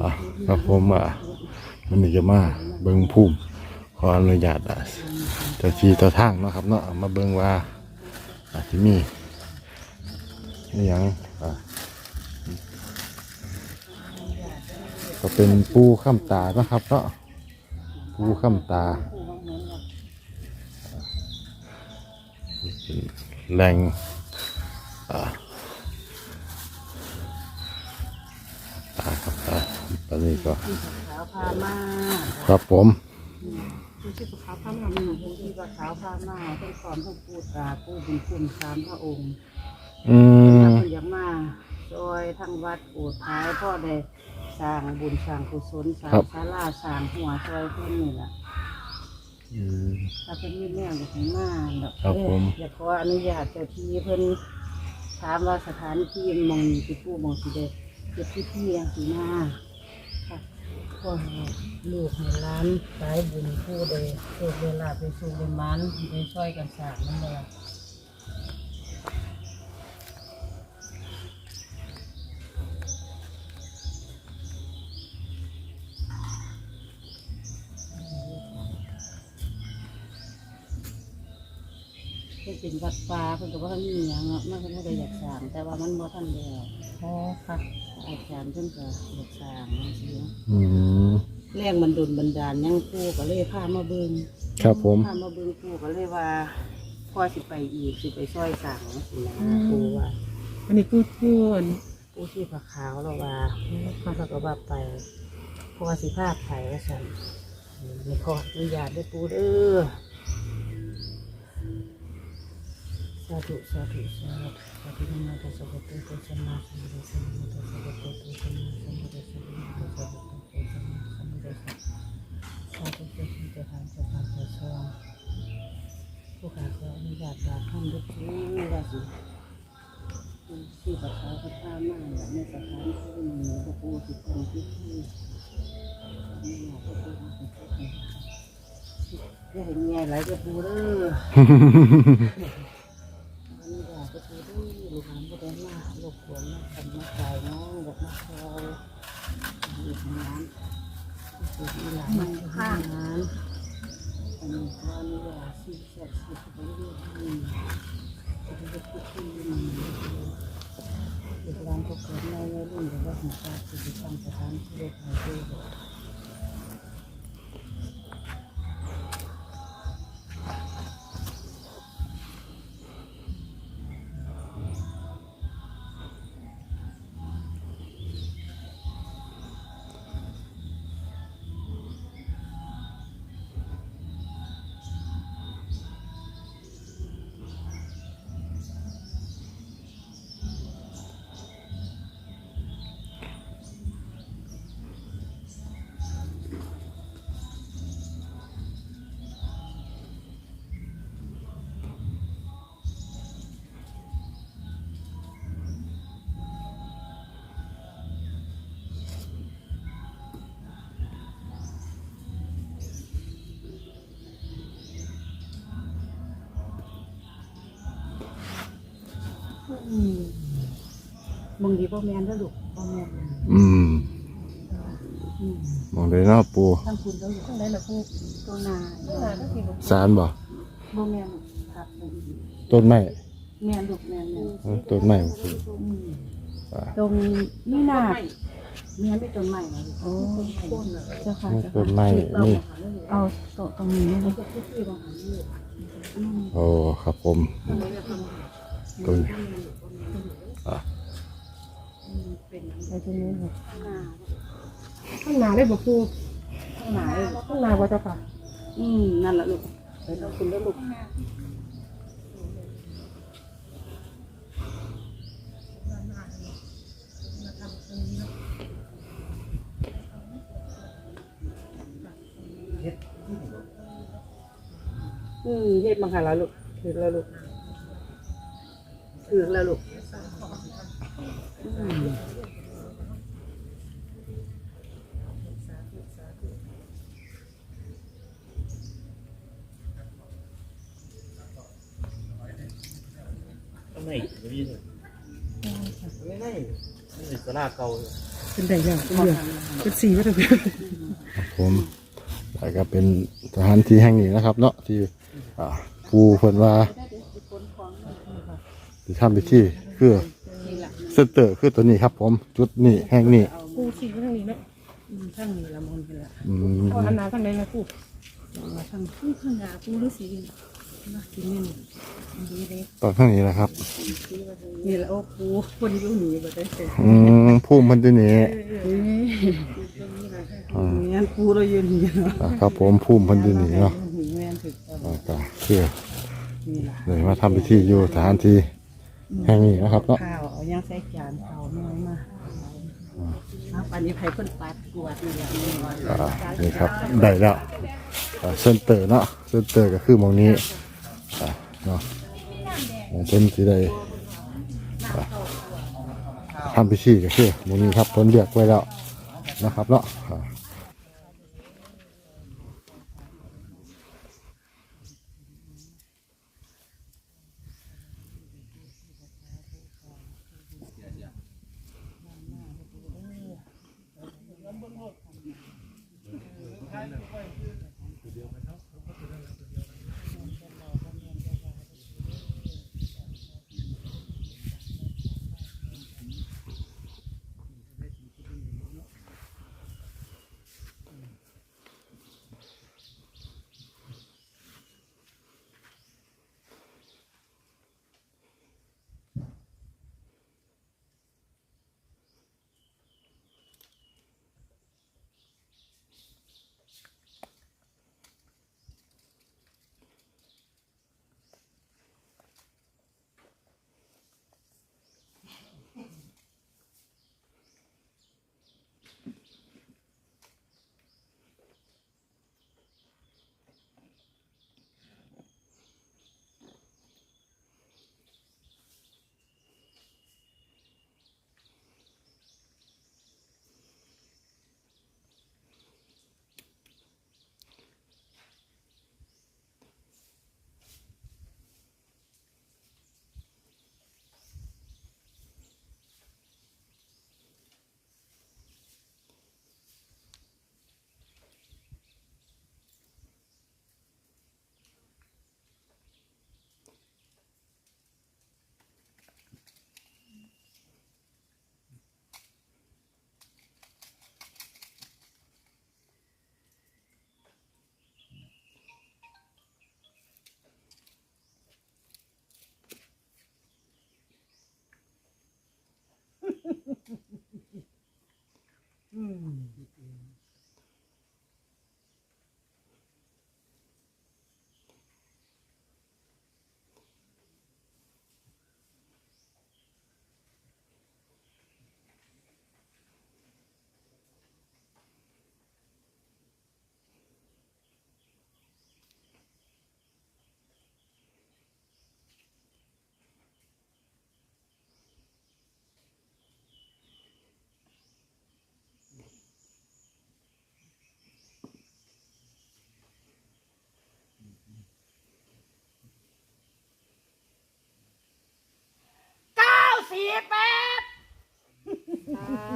อะครับผมอะมันนี่จะมาเบิ่งภูมิขออนุญาตอะเจ้าที่เจ้าทางเนาะครับเนาะมาเบิ่งว่าอาจจะมีอหยังอะก็เป็นปูข้ามตานะครับเนาะปูข้ามตาเป็นแหลงอ่าตา ตอนนี้ก็ขาวพามาครับผมผู้ที่ขาวพามาผู้ที่ว่าขาวพามาเป็นก่อนพระปูตราผู้บุญคุณสามพระองค์อืมถ้าคนอยากมาซอยทั้งวัดปูดท้ายพ่อได้สร้างบุญสร้างกุศลสร้างศาลาสร้างหัวซอยเพื่อนนี่แหละอืมถ้าเป็นมีแนวอยากให้มาแบบครับผมอยากขออนุญาตเจ้าที่เพิ่นถามว่าสถานที่หมองนี้สิปูหมองสิเดเจ็ดที่ที่ยังสีหน้า ค่ะพ่อให้ลูกให้ร้านสายบุญผู้ใดเกิดเวลาไปสู่เรมันไปช่วยกันสร้างนั่นแหละ เพิ่นเป็นวัดป่าเพิ่นก็บ่ทันมีหยังอะมันก็บ่ได้อยากสร้าง แต่ว่ามันบ่ทันแล้วอ๋อค่ะ อาจารย์เพิ่นก็อยากสร้างจังซี่อืมแรงมันดนบันดาลยังปูก็เลยพามาเบิงครับผม พามาเบิงปูก็เลยว่าพ่อสิไปอีกสิไปซอยสั่งสินะปูว่าอันนี้พูดพูดปูที่ผักขาวเราว่าเขาก็ว่าไปเพราะว่าสิพาไปว่าสั่นมีขออนุญาตด้วยปูเด้อสาธุสาธุสาธุสาธุนะโมตัสสะภะคะวะโตสัมมาสัมพุทธัสสะนะโมตัสสะภะคะวะโตสัมมาสัมพุทธัสสะนะโมตัสสะภะคะวะโตสัมมาสัมพุทธัสสะสาธุเจ้าที่เจ้าทางเจ้าทางเจ้าช่องผู้ขาขออนุญาตบาทท่านด้วยคือว่าสิที่ประชาพระธามาแบบในสถานที่นี้พระปูสิตรงที่ที่นี่พระปูสิตรงที่จะเห็นไงหลายพระปูเด้อ เราด้อลูกหลานพระเดมาลูกหลวงมาทำมาขายน้องแบบมาคอยลูกหลานมันข้างนั้นอันนี้ก็นี่ว่าสิ่งศักดิ์สิทธิ์ของลูกนี่จะเป็นผู้ที่มีเด็กร้านก็เกิดในวัยรุ่นหรือว่าหัวใจสิทธิตั้งสถานที่โลกหายไป มองดีพ่อแม่นแล้วลูกพ่อแม่นอืมมองได้เนาะปูทั้งคุณแล้วลูกทั้งไหนล่ะพวกตัวนาตัวนาก็คือสารบ่พ่อแม่นครับต้นไม้แม่นลูกแม่นแม่นเออต้นไม้ปูอืมอ่าตรงนี่นาแม่นไม่ต้นใหม่นะโอ้เจ้าค่ะเจ้าต้ค่ะนไม้นี่เอาโต๊ะตรงนี้เลยโอ้ครับผมต้นอะ ไปตรงนี้เลยข้างหน้าได้บอกพูดข้างหน้าเลยข้างหน้าว่าเจ้าค่ะ อืมนั่นแหละลูกไปแล้วคุณแล้วลูกอืมเฮ็ดมาค่ะแล้วลูกถือแล้วลูกถือแล้วลูก อืมไม่ไม่ไม่ไม่ไม่ไม่สลาเก่าเป็นได้แล้วเป็นเรื่องเป็นสีว่าจะเป็นครับผมแล้วก็เป็นสถานที่แห่งนี้นะครับ เนาะที่อ่าผู้เพิ่นว่าที่ทำพิธีคือ เซนเตอร์คือตัวนี้ครับ ผมจุดนี้แห่งนี้ปูสีว่าทางนี้เนาะอืมทั้งนี้ละมนเป็นละอืมเอาอันหนาทางไหนนะปูมาทั้งผู้ข้างหน้าผู้ฤาษีนะกินนี่นี่ดีเลยตอนข้างนี้นะครับ นี่ละโอ้ปูคนอยู่หนีบ่ได้เสร็จอืมภูมิมันตัวนี้นี่งั้นปูเราอยู่นี่เนาะอ่าครับ ผมภูมิมันตัวนี้เนาะหนีแม่นถึกต้องอ่าก็คือนี่ล่ะเลยมาทำพิธีอยู่สถานที่แห่งนี้นะครับเนาะข้าวเอา ยังใส่จานข้าน้อยมาครับอันนี้ไผเพิ่นปัดกวาดนี่แหละนี่ว่าอ่านี่ครับได้แล้วอ่าเซนเตอร์เนาะเซนเตอร์ก็คือหมองนี้อ่าเนาะเพิ่นสิได้อ่าทำพิธีก็คือหมองนี้ครับเพิ่นเรียกไว้แล้วนะครับเนาะอ่า play.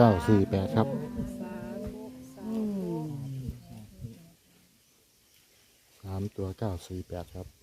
เก้าสี่แปดครับสามตัวเก้าสี่แปดครับ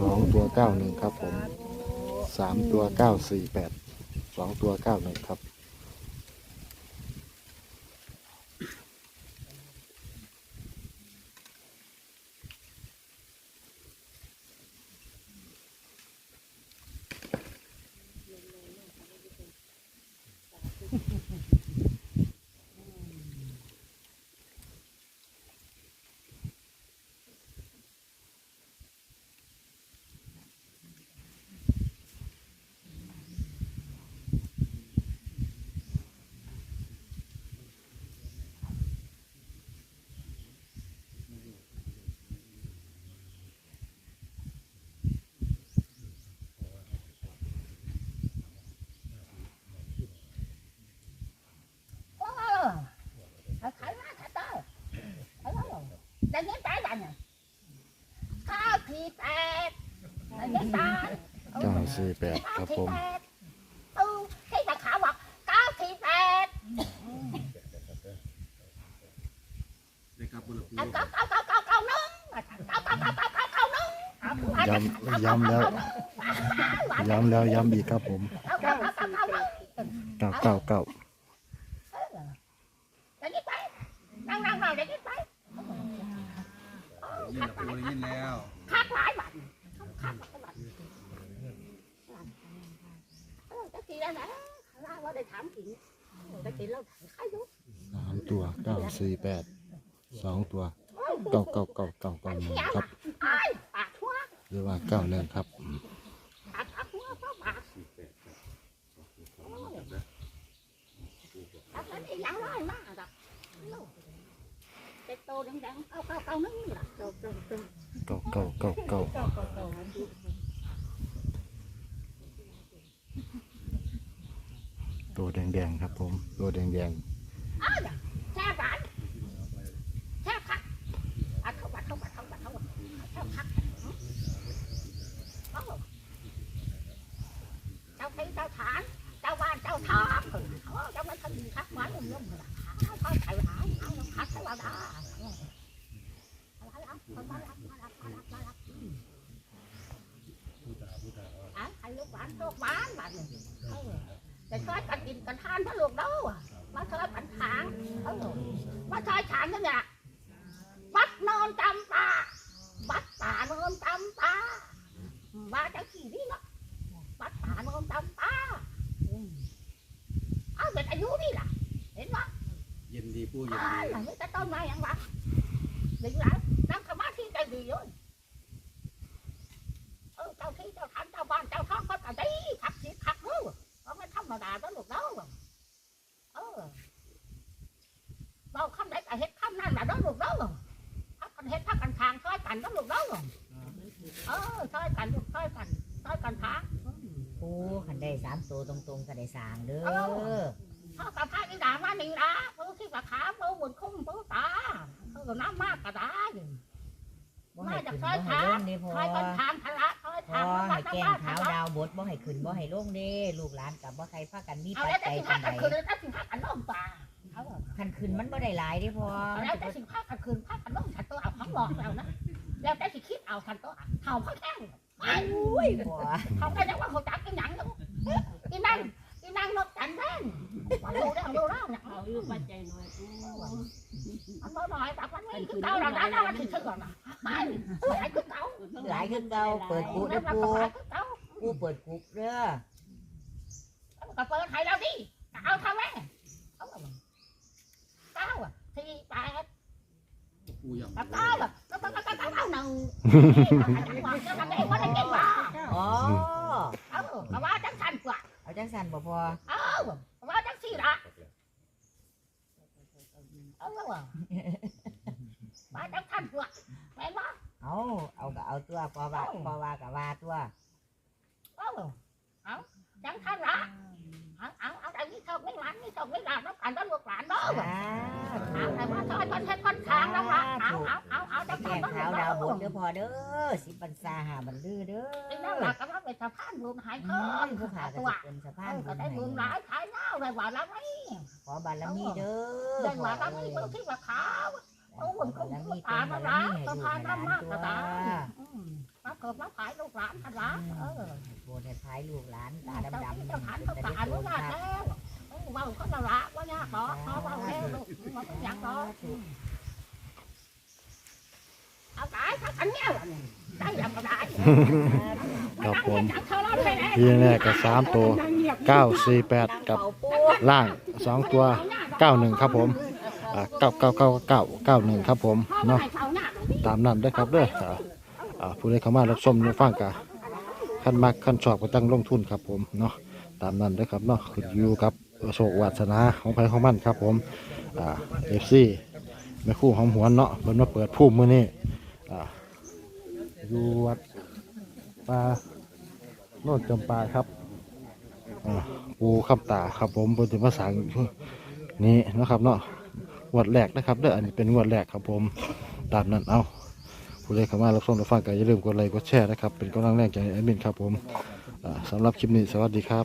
สองตัวเก้าหนึ่งครับผมสามตัวเก้าสี่แปดสองตัวเก้าหนึ่งครับ ข้าวทีแปดไอ้ตาเก้าสี่แปดครับผมเออที่ตะขาวบอกเก้าทีแปดได้ครับบุรุษเก้าเก้าเก้าเก้าเก้าเก้าหนึ่งเก้าเก้าเก้าเก้าเก้าเก้าหนึ่งย้ำย้ำแล้วย้ำแล้วย้ำอีกครับผมเก้าเก้าเก้าเก้าเก้าหนึ่ง เก้าเก้าเก้า เดี๋ยวนี้ไปนั่งนั่งหน่อยเดี๋ยวนี้ไป ยินแล้วปูได้ยินแล้วคักหลายบาทคักหลายบาทเออจะกินอะไรล่าว่าได้ถามกินจะกินแล้วใครรู้สามตัวเก้าสี่แปดสองตัวเก้าเก้าเก้าเก้าเก้าหนึ่งครับไอ้ปากทั่วหรือว่าเก้าหนึ่งครับปากปากทั่วเพราะปากแล้วมันอีกอย่างไรมากอะ เป็ดโตแดงๆเก้าเก้าเก้านึงล่ะเก้าเก้าเก้าเก้าเก้าเก้าเก้าตัวแดงๆครับผม ตัวแดงอ้าวแช่บ้านแช่คักอัดเข้าบัดเข้าบัดเข้าบัดเข้าบัดแช่คักเอ้าเจ้าที่เจ้าฐาน เจ้าบ้านเจ้าทางเออเจ้าไม่ทันดีคักหวานลุ่มลุ่มเลยเขาเขาใส่หางเอาน้ำคัดใส่ว่าได้อะให้ลูกหลานลูกหลานบ้านนี่เออจะช่วย กันกินกันทานพระลูกเด้อมาช่วยกันถางเออมาช่วยถางนี่แหละวัดนอนจำปาวัดป่านอนจำปาว่าจะขี่นี่เนาะวัดป่านอนจำปาอืมเอาเด็กอายุนี่ล่ะ เห็นปะเย็นดีปูเย็นอ่าดีหลังนี้จะต้นไม้ยังวะดึงหลังนั่งสมาธิใจดีเลยเออเจ้าที่เจ้าทานเจ้าบ้านเจ้าท้องก็จะดีขักสิขักรู้เพราะไม่ธรรมดาก็ลูกเด้อเออเราคำไหนก็เฮ็ดคำนั้นแหละเด้อลูกเด้อพักกันเฮ็ดพักกันทางช่วย กันเด้อลูกเด้อเออช่วยกันลูกช่วยกันช่วยกันทางปูขันได้สามตัวตรงๆก็ได้สร้างเด้อพ่อกับพระนี่ด่ามาหนึ่งละเพื่อที่ปากขาเพื่อบุญคุ้มเพื่อตาเพื่อน้ำมากก็ได้บ่ให้ขึ้นบ่ให้ลงเด้พอช่วยกันทางพละช่วยพทาองให้แกงน้ำขาวดาวบดบ่ให้ขึ้นบ่ให้ลงเด้ลูกหลานกับบ่ใครพากันมีเอาปัจแล้วจะจัยสิปาพานใดกันคืนแล้วจะสิพากันน้องตาเอาคันขึ้นมันบ่ได้หลายเด้พอแล้วจะสิพากันคืนพากันน้องฉันตัวเอาของหลอกแล้วนะแล้วจะสิคิด เอาฉันตัวเห่าพักแข้งอุ้ยเขาก็จะว่าเขาจับกันหยังลูกอีนั่งอีนั่งนกจันแท่งดูแล้วดูแล้วเนี่ยเอาอยู่ปัจจัยน้อยปูมันบ่น้อยแต่มันไม่คือเก่าแล้วนะแล้วมันสิถึงก่อนนะไม่หายคือเก่าหลายคือเก่าเปิดกุแล้เด้วอมันปูก็หายคือเก่าปูเปิดกุเด้อก็เปิดให้เราดิเอาทำไมเอาเก้าอะสี่แปดเก้าอะ องก็ต้องเอาหนึ่งจะทำได้ว่าได้เก่งกว่าอ๋อเอาเอาว่าจังสันกว่าเอาจังสันบ่พอเอาว่าจังสี่ละเอาว่าว่าจังสันกว่าแม่นบ่เอาเอาก็เอาตัวพอว่าพอว่าก็ว่าตัวเอาเอาจังสันละเอาเอาเอาได้ยี่สิบไม่หลานยี่สิบไม่หลานแล้วกันแล้วลูกหลานเนาะสาเอาแต่ว่าซอยคนเช็ดคนทางแล้วละเอาเอา บลูดกเด้อพอเด้อสิบรรษาหาบรรลือเด้ไอ้อนั่นหลักก็ว่าเป็นสะพานบุญหายอืเกิมนผู้ขาก็ตัวจะเป็นสะพานก็บุญได้บุญหให้ลายขายเน่าเลยว่าแล้วไม่ขอบารมีเด้อได้ว่าแล้วไม่เพิ่งที่ว่าขาวโอ้บุญคุ้มคุ้มตามาละสะพานน้ำมากก็ได้มาเกิดมาขายลูกหลานกันละเออโบนให้พายลูกหลานตาเจ้าดำที่ๆเจ้าฐานเป็เขานตาตาอดุนุโกนญาตครับแล้วว่าเขาละละว่ายากหรอกเขาว่าแล้วลูกมันอยากหรอกเอาขายถ้าขันเงี้ยได้ยังก็ได้ ครับผมที่แรกก็สามตัวเก้าสี่แปดกับล่างสองตัวเก้าหนึ่งครับผมอ่าเก้าเก้าเก้าเก้าเก้าหนึ่งครับผมเนาะตามนั้นเด้ครับเด้ออ่าอ่าผู้ใดเข้ามารับชมรับฟังกะขั้นมากขั้นชอบก็ตั้งลงทุนครับผมเนาะตามนั้นเด้ครับเนาะขึ้นอยู่กับโชควาสนาของใครของมันครับผมอ่าเอฟซีแม่คู่หอมหวนเนาะเพิ่นมาเปิดภูมิมื้อนี้ อยู่วัดป่าโน่นจำปาครับอ่าปูขับตาครับผมบนถึงภาษานี้นะครับเนาะงวดแรกนะครับเด้ออันนี้เป็นงวดแรกครับผมตามนั้นเอาผู้ใดเข้ามารับชมรับฟังก็อย่าลืมกดไลค์กดแชร์นะครับเป็นกำลังแรงใจให้แอดมินครับผมอ่าสำหรับคลิปนี้สวัสดีครับ